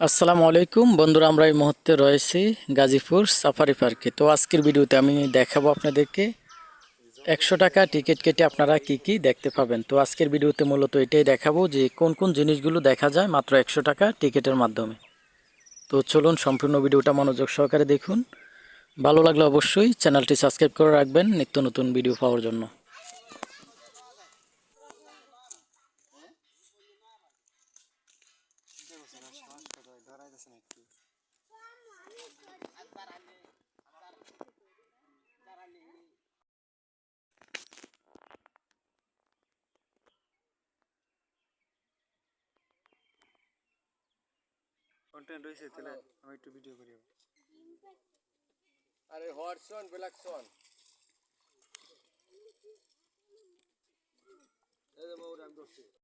আসসালামু আলাইকুম। বন্ধুরা, আমরা এই মুহূর্তে রয়েছি গাজীপুর সাফারি পার্কে। তো আজকের ভিডিওতে আমি দেখাবো আপনাদেরকে একশো টাকা টিকিট কেটে আপনারা কি কি দেখতে পাবেন। তো আজকের ভিডিওতে মূলত এটাই দেখাবো যে কোন কোন জিনিসগুলো দেখা যায় মাত্র একশো টাকা টিকিটের মাধ্যমে। তো চলুন, সম্পূর্ণ ভিডিওটা মনোযোগ সহকারে দেখুন। ভালো লাগলে অবশ্যই চ্যানেলটি সাবস্ক্রাইব করে রাখবেন নিত্য নতুন ভিডিও পাওয়ার জন্য। কন্টেন্ট রয়েছে তাহলে আমি একটু ভিডিও করি। আরে হটসন ব্ল্যাকসন অন্যরকমের নাড়ে নেই No,